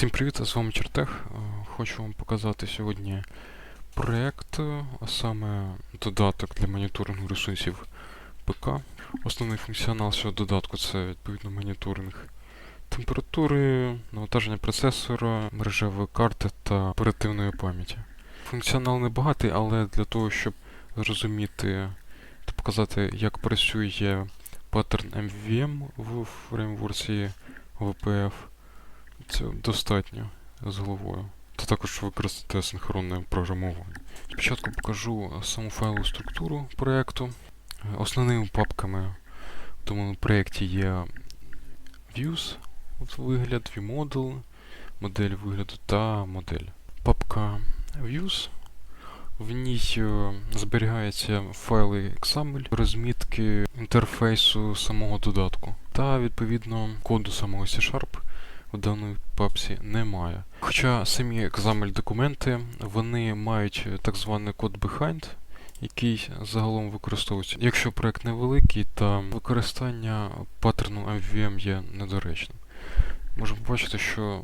Всім привіт, з вами Чертех. Е, Хочу вам показати сьогодні проєкт, е, а саме додаток для моніторингу ресурсів ПК. Основний функціонал цього додатку це відповідно моніторинг температури, навантаження процесора, мережевої карти та оперативної пам'яті. Функціонал небагатий, але для того, щоб зрозуміти та показати, як працює паттерн MVM в фреймворці VPF, це достатньо з головою. Та також використати асинхронне програмування. Спочатку покажу саму файлову структуру проєкту. Основними папками в тому проєкті є views вигляд, viewModel, модель вигляду та модель. Папка views. В ній е, зберігаються файли XAML, розмітки інтерфейсу самого додатку та відповідно коду самого C-Sharp в даній папці немає. Хоча самі XAML документи вони мають так званий код behind, який загалом використовується. Якщо проект невеликий, то використання паттерну MVM є недоречним. Можемо побачити, що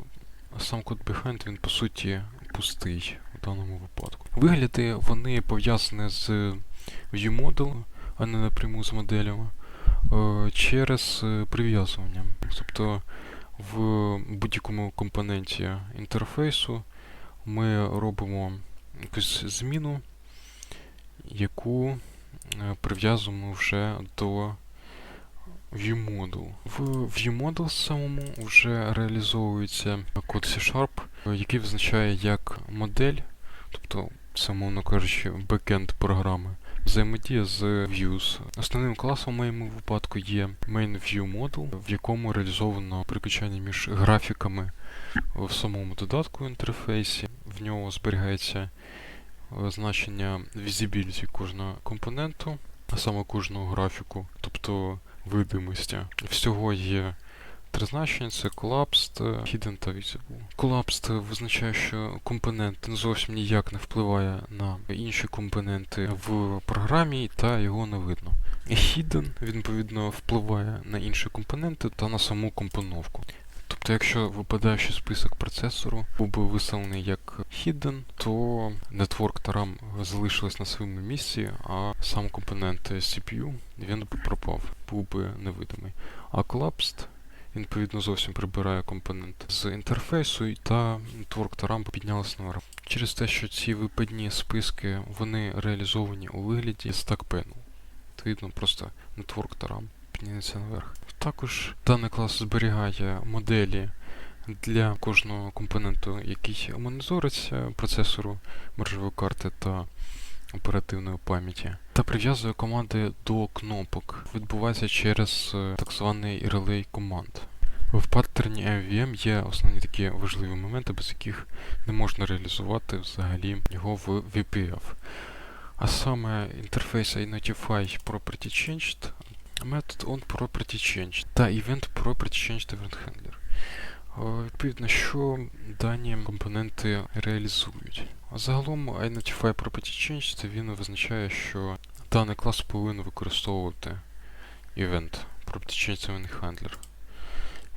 сам код behind він по суті пустий в даному випадку. Вигляди вони пов'язані з ViewModel, а не напряму з моделями, е, через е, прив'язування. Тобто в будь-якому компоненті інтерфейсу ми робимо якусь зміну, яку е, прив'язуємо вже до ViewModel. В ViewModel самому вже реалізовується код C-Sharp, який визначає як модель, тобто, самовно кажучи, бекенд програми, взаємодія з views. Основним класом в моєму випадку є MainViewModel, в якому реалізовано переключання між графіками в самому додатку інтерфейсі. В нього зберігається е, значення visibility кожного компоненту, а саме кожного графіку, тобто видимості. Всього є три значення: це collapsed, hidden та visible. Collapsed визначає, що компонент зовсім ніяк не впливає на інші компоненти в програмі, та його не видно. Hidden, відповідно, впливає на інші компоненти та на саму компоновку. Тобто, якщо випадаючий список процесору був би виставлений як hidden, то network та RAM залишились на своєму місці, а сам компонент CPU він би пропав, був би невидимий. А collapsed відповідно зовсім прибирає компонент з інтерфейсу, та RAM піднялися наверх. Через те, що ці випадні списки вони реалізовані у вигляді panel. Відповідно, просто network та RAM підняться наверх. Також даний клас зберігає моделі для кожного компоненту, який моніториться процесору мережевої карти та оперативної пам'яті, та прив'язує команди до кнопок. Відбувається через е, так званий relay команд. В паттерні MVM є основні такі важливі моменти, без яких не можна реалізувати взагалі його в VPF. А саме інтерфейс iNotify Property Changed метод onPropertyChange та event PropertyChange Event Handler. Е, Відповідно, що дані компоненти реалізують. Загалом iNotify PropertyChange це він визначає, що даний клас повинен використовувати event PropertyChange Event Handler,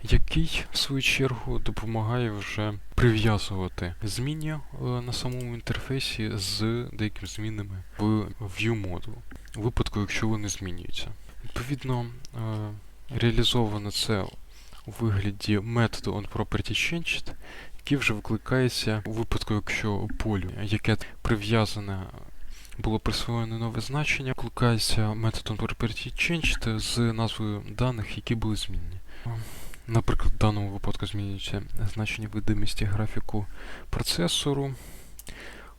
який, в свою чергу, допомагає вже прив'язувати зміни е, на самому інтерфейсі з деякими змінами в ViewModel, у випадку, якщо вони змінюються. Відповідно, е, реалізовано це у вигляді методу onPropertyChanged, який вже викликається у випадку, якщо полю, яке прив'язане, було присвоєне нове значення, викликається метод onPropertyChanged з назвою даних, які були змінені. Наприклад, в даному випадку змінюється значення видимості графіку процесору.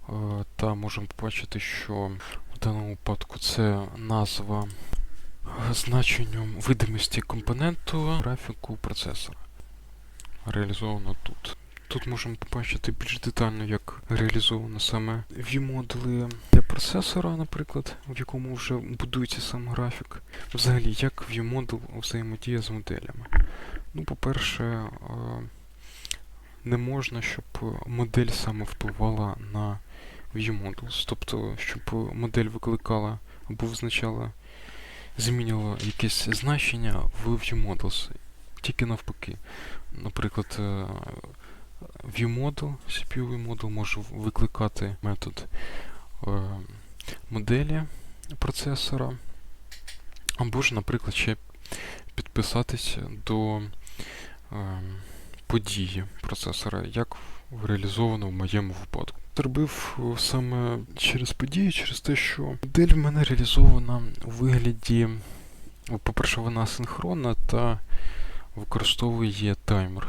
Е, Та можемо побачити, що в даному випадку це назва значенням видимості компоненту графіку процесора. Реалізовано тут. Тут можемо побачити більш детально, як реалізовано саме view-модули для процесора, наприклад, в якому вже будується сам графік. Взагалі, як view-модул взаємодіє з моделями. Ну, по-перше, не можна, щоб модель саме впливала на view-models. Тобто, щоб модель викликала або визначала змінювало якесь значення в ViewModels. Тільки навпаки. Наприклад, е, ViewModel, CPU модул може викликати метод е, моделі процесора, або ж, наприклад, ще підписатися до е, події процесора, як реалізовано в моєму випадку. Зробив е, саме через події, через те, що модель в мене реалізована у вигляді, по-перше, вона синхронна та використовує таймер,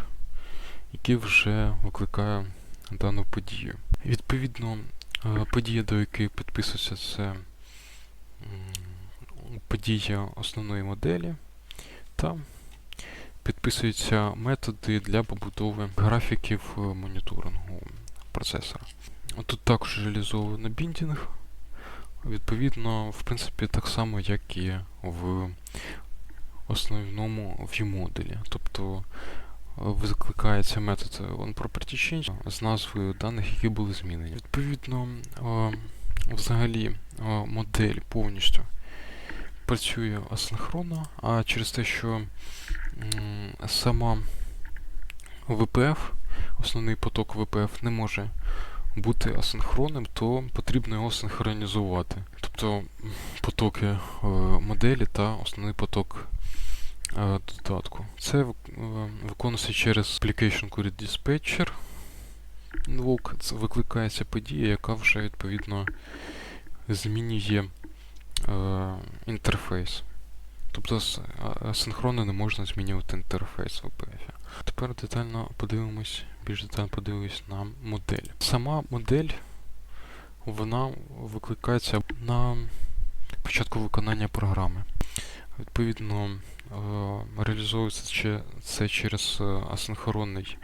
який вже викликає дану подію. Відповідно, е, подія, до якої підписується, це подія основної моделі, та підписуються методи для побудови графіків е, моніторингу процесора. Тут також реалізовано біндінг. Відповідно, в принципі, так само, як і в основному view-модулі. Тобто викликається метод onPropertyChange з назвою даних, які були змінені. Відповідно, е, взагалі е, модель повністю працює асинхронно, а через те, що сама VPF, основний поток VPF не може бути асинхронним, то потрібно його синхронізувати. Тобто потоки е, моделі та основний поток додатку. Це е, виконується через Application Query Dispatcher. Invoke. Викликається подія, яка вже відповідно змінює е, інтерфейс. Тобто асинхронно не можна змінювати інтерфейс в OPF. Тепер детально подивимось, більш детально подивимось на модель. Сама модель вона викликається на початку виконання програми. Відповідно, е, реалізовується че- це через е, асинхронний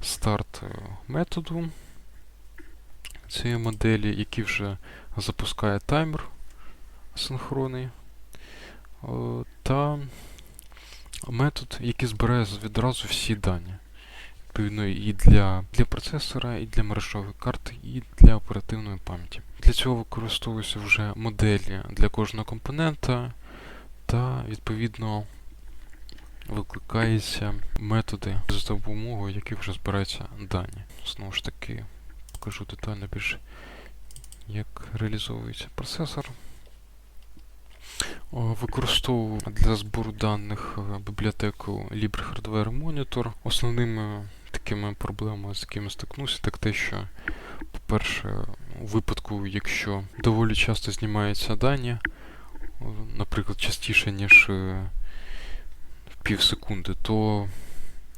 старт е, методу цієї моделі, який вже запускає таймер асинхронний. Е, Та метод, який збирає відразу всі дані. Відповідно, і для, для процесора, і для мережової карти, і для оперативної пам'яті. Для цього використовуються вже моделі для кожного компонента, та відповідно викликаються методи, за допомогою яких вже збираються дані. Знову ж таки, покажу детально більше, як реалізовується процесор. Використовую для збору даних е, бібліотеку LibreHardware Monitor. Основними такими проблемами, з якими стикнувся, так те, що, по-перше, у випадку, якщо доволі часто знімаються дані, наприклад, частіше, ніж е, пів секунди, то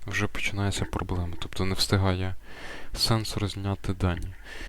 вже починається проблема. Тобто не встигає сенсор зняти дані.